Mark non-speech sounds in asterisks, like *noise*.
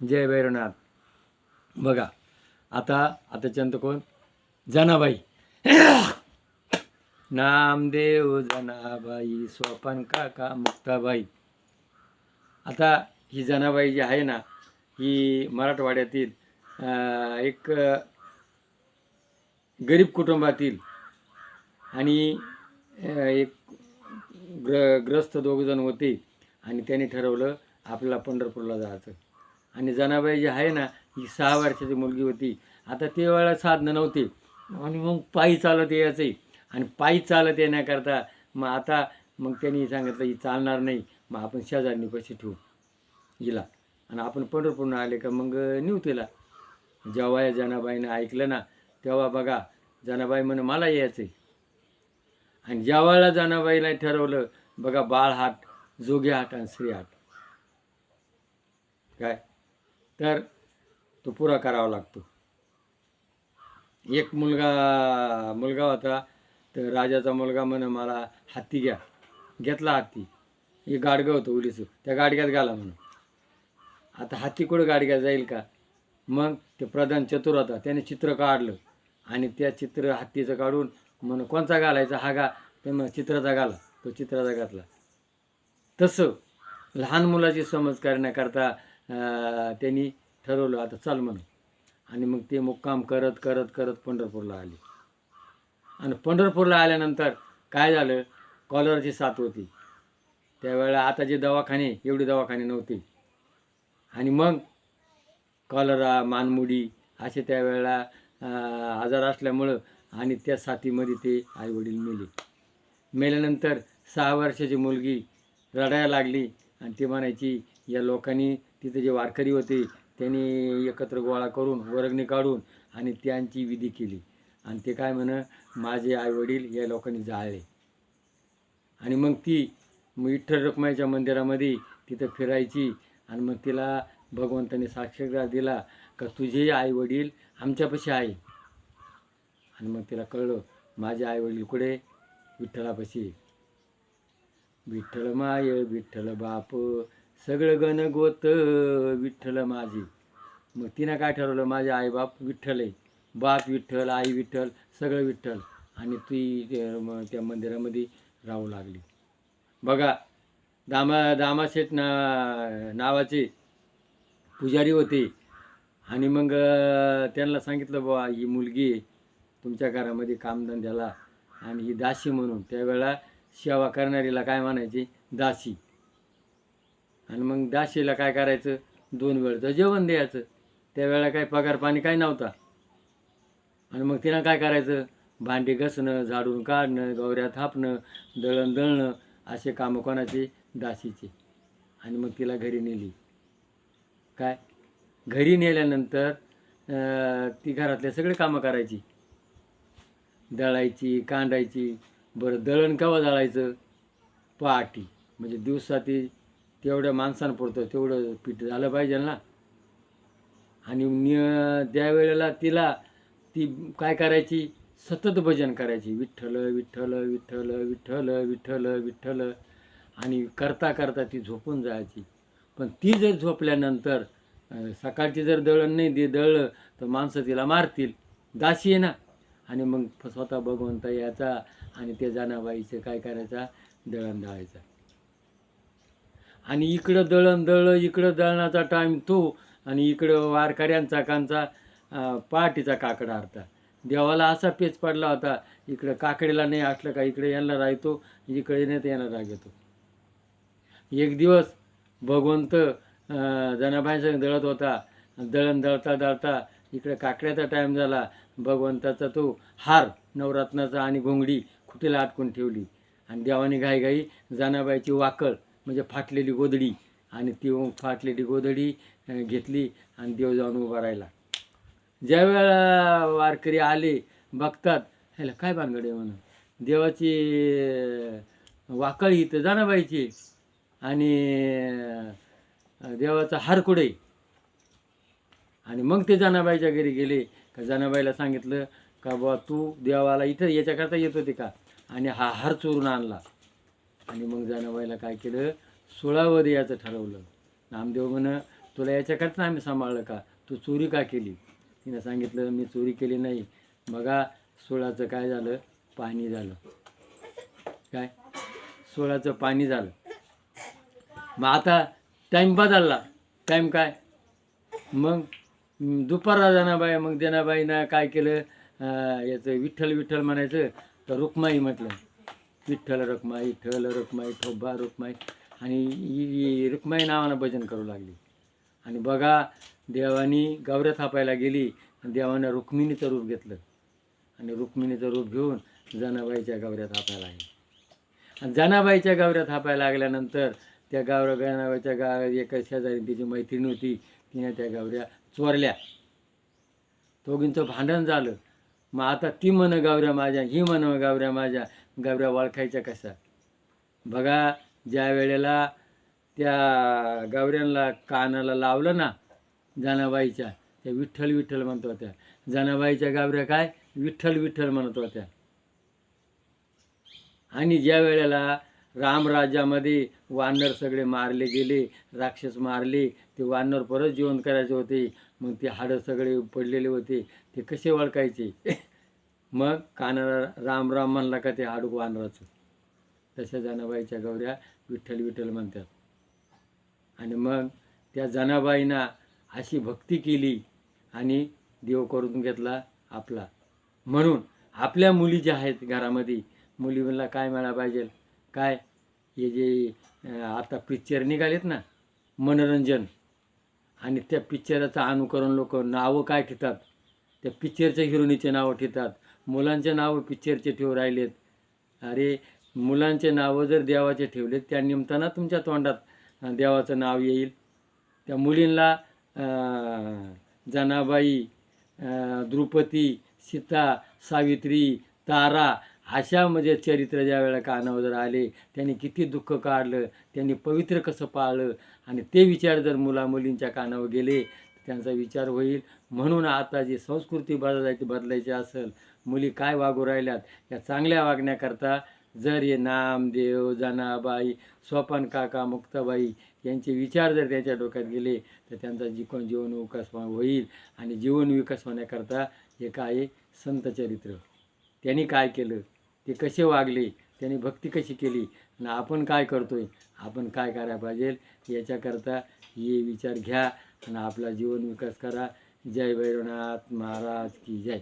जय भैरवनाथ बघा आता आता चंत कोण? जनाबाई. नामदेव जनाबाई स्वपन काका मुक्ताबाई. आता ही जनाबाई जी आहे ना ही मराठवाड्यातील एक गरीब कुटुंबातील आणि एक ग्र ग्रस्त दोघजण होते. आणि त्याने ठरवलं आपल्याला पंढरपूरला जायचं. आणि जनाबाई जी आहे ना ही सहा वर्षाची मुलगी होती. आता ते वेळा साधनं नव्हते. आणि मग पायी चालत यायचे. आणि पायी चालत येण्याकरता मग आता मग त्यांनी सांगितलं ही चालणार नाही. मग आपण शेजारनी पैसे ठेवू. हिला. आणि आपण पंढरपूरनं आले का मग नेऊ तिला. जेव्हा या जनाबाईनं ऐकलं ना तेव्हा बघा जनाबाई म्हणे मला यायचं आहे आणि ज्यावेळेला जनाबाईला ठरवलं बघा बाळ हात जोगी आठ आणि श्री आठ. काय? तर तो पुरा करावा लागतो. एक मुलगा मुलगा होता तर राजाचा मुलगा म्हणे मला हत्ती घ्या. घेतला हत्ती हे गाडगं होतं उलीचं त्या गाडग्यात घाला म्हणून आता हत्ती कुठं गाडग्यात जाईल का? मग ते प्रधान चतुर होता. त्याने चित्र काढलं आणि त्या चित्र हत्तीचं काढून म्हण कोणचा घालायचा? हा गा ते मग चित्राचा घाला. तो चित्राचा घातला. तसं लहान मुलाची समज करण्याकरता त्यांनी ठरवलं. आता चल म्हणून. आणि मग ते मुक्काम करत करत करत पंढरपूरला आले. आणि पंढरपूरला आल्यानंतर काय झालं? कॉलरची साथ होती. त्यावेळेला आता जे दवाखाने एवढे दवाखाने नव्हते. आणि मग कॉलरा मानमुडी असे त्यावेळेला आजार असल्यामुळं आणि त्या साथीमध्ये ते आईवडील मेले. मेल्यानंतर सहा वर्षाची मुलगी रडायला लागली. आणि ती म्हणायची या लोकांनी तिथे जे वारकरी होते त्यांनी एकत्र गोळा करून वर्गणी काढून आणि त्यांची विधी केली. आणि ते काय म्हण माझे आईवडील या लोकांनी जाळले. आणि मग ती विठ्ठल रखमाईच्या मंदिरामध्ये तिथं फिरायची. आणि मग तिला भगवंताने साक्षरता दिला का तुझे आईवडील आमच्यापाशी आहे. आणि मग तिला कळलं माझे आईवडील कुठे? विठ्ठलापाशी आहे. विठ्ठल माय विठ्ठल बाप सगळं गण गोत विठ्ठल माझे. मग तिनं काय ठरवलं? माझे आई बाप विठ्ठल आहे. बाप विठ्ठल आई विठ्ठल सगळं विठ्ठल. आणि ती त्या मंदिरामध्ये राहू लागली. बघा दामा दामाशेठ ना नावाचे पुजारी होते. आणि मग त्यांना सांगितलं बुवा ही मुलगी आहे. तुमच्या घरामध्ये कामधंद्याला आणि ही दासी म्हणून. त्यावेळेला सेवा करणारीला काय म्हणायची? दासी. आणि मग दासीला काय करायचं? दोन वेळचं जेवण द्यायचं. त्यावेळेला काय पगार पाणी काही नव्हता. आणि मग तिनं काय करायचं? भांडी घसणं झाडून काढणं गवऱ्या थापणं दळण दळणं असे कामं कोणाचे? दासीचे. आणि मग तिला घरी नेली. काय? घरी नेल्यानंतर ती घरातले सगळे कामं करायची. दळायची कांडायची बरं दळण केव्हा झालायचं पहाटी. म्हणजे दिवसाती तेवढ्या माणसांपुरतं तेवढं पीठ झालं पाहिजे ना. आणि न- त्यावेळेला तिला ती काय करायची? सतत भजन करायची. विठ्ठल विठ्ठल विठ्ठल विठ्ठल विठ्ठल विठ्ठल. आणि करता करता ती झोपून जायची. पण ती जर झोपल्यानंतर सकाळची जर दळण नाही दे दळलं तर माणसं तिला मारतील. दासी आहे ना? आणि मग स्वतः भगवंत याचा आणि त्या जाणाबाईचं काय करायचा? दळण दळायचा. आणि इकडं दळण दळलं इकडं दळणाचा टाईम तो आणि इकडं वारकऱ्यांचा कांचा पहाटीचा काकडा अर्था देवाला असा पेच पडला होता इकडं काकडीला नाही असलं का इकडे यांना राहतो इकडे नाही तर यांना राग येतो. एक दिवस भगवंत अं, जनाबाईंसंग दळत होता. दळण दळता दळता इकडे काकड्याचा टाईम झाला. भगवंताचा तो हार नवरत्नाचा आणि घोंगडी खुटीला आटकून ठेवली. आणि देवाने घाईघाई जानाबाईची वाकळ म्हणजे फाटलेली गोदडी आणि ती फाटलेली गोदडी घेतली आणि देव जाऊन उभा राहिला. ज्यावेळेला वारकरी आले बघतात ह्याला काय भानगड आहे म्हणून? देवाची वाकळ ही तर आणि देवाचा हार कुठे आणि मग ते जानाबाईच्या घरी गेले. का जनाबाईला सांगितलं का बुवा तू देवाला इथं याच्याकरता येत होते का? आणि हा हार चोरून आणला. आणि मग जनाबाईला काय केलं? सोळावर याचं ठरवलं. नामदेव म्हण तुला याच्याकरता आम्ही सांभाळलं का? तू चोरी का केली? तिनं सांगितलं मी चोरी केली नाही. बघा सोळाचं काय झालं? पाणी झालं. काय? सोळाचं पाणी झालं. मग आता टाईम बदलला. टाईम काय? मग दुपारला जनाबाई मग जनाबाईनं काय केलं? याचं विठ्ठल विठ्ठल म्हणायचं तर रुक्माई म्हटलं. विठ्ठल रुक्माई ठल रुक्माई ठोबा रुक्माई. आणि ही- रुक्माई नावानं भजन करू लागली. आणि बघा देवानी गौऱ्या थापायला गेली आणि देवानं रुक्मिणीचं रूप घेतलं. आणि रुक्मिणीचं रूप घेऊन जनाबाईच्या गौऱ्या थापायला लागली. आणि जनाबाईच्या गौऱ्या थापायला लागल्यानंतर त्या गावऱ्या जनाबाईच्या गाव एका शेजारी तिची मैत्रीण होती तिने त्या गावऱ्या चोरल्या. दोघींचं भांडण झालं. मग आता ती म्हण गावऱ्या माझ्या ही म्हण गावऱ्या माझ्या गावऱ्या ओळखायच्या कशा? बघा ज्या वेळेला त्या गावऱ्यांना कानाला लावलं ना जनाबाईच्या त्या विठ्ठल विठ्ठल म्हणत होत्या. जनाबाईच्या गावऱ्या काय? विठ्ठल विठ्ठल म्हणत होत्या. आणि ज्या वेळेला रामराज्यामध्ये वानर सगळे मारले गेले राक्षस मारले. ते वानर परत जिवंत करायचे होते. मग ते हाडं सगळे पडलेले होते. ते कसे ओळखायचे? *laughs* मग कानाला राम राम म्हणला का ते हाडूक वानराचं. तशा जनाबाईच्या गौऱ्या विठ्ठल विठ्ठल म्हणतात. आणि मग त्या जनाबाईंना अशी भक्ती केली आणि देव करून घेतला आपला. म्हणून आपल्या मुली ज्या आहेत घरामध्ये मुलीला काय मिळायला पाहिजे? काय हे जे आता पिक्चर निघालेत ना मनोरंजन. आणि त्या पिक्चराचं अनुकरण लोक नावं काय ठेवतात? त्या पिक्चरच्या हिरोनीचे नावं ठेवतात. मुलांचे नावं पिक्चरचे ठेवू राहिलेत. अरे मुलांचे नावं जर देवाचे ठेवलेत त्या निमताना तुमच्या तोंडात देवाचं नाव येईल. त्या मुलींना जनाबाई द्रुपती द्रुपदी सीता सावित्री तारा अशा म्हणजे चरित्र ज्या वेळेला कानावर जर आले त्यांनी किती दुःख काढलं त्यांनी पवित्र कसं पाळलं आणि ते विचार जर मुलामुलींच्या कानावर गेले तर त्यांचा विचार होईल. म्हणून आता जी संस्कृती बदलायची बदलायची असेल मुली काय वागू राहिल्यात या चांगल्या वागण्याकरता जर हे नामदेव जनाबाई स्वपन काका मुक्ताबाई यांचे विचार जर त्यांच्या डोक्यात गेले तर त्यांचा जीवन जीवन विकास होईल आणि जीवन विकास होण्याकरता हे काय आहे? संत चरित्र. त्यांनी काय केलं? ते कसे वागले त्यांनी भक्ती कशी केली आणि आपण काय करतो आहे आपण काय करायला पाहिजे याच्याकरता हे विचार घ्या आणि आपला जीवन विकास करा. जय भैरवनाथ महाराज की जय.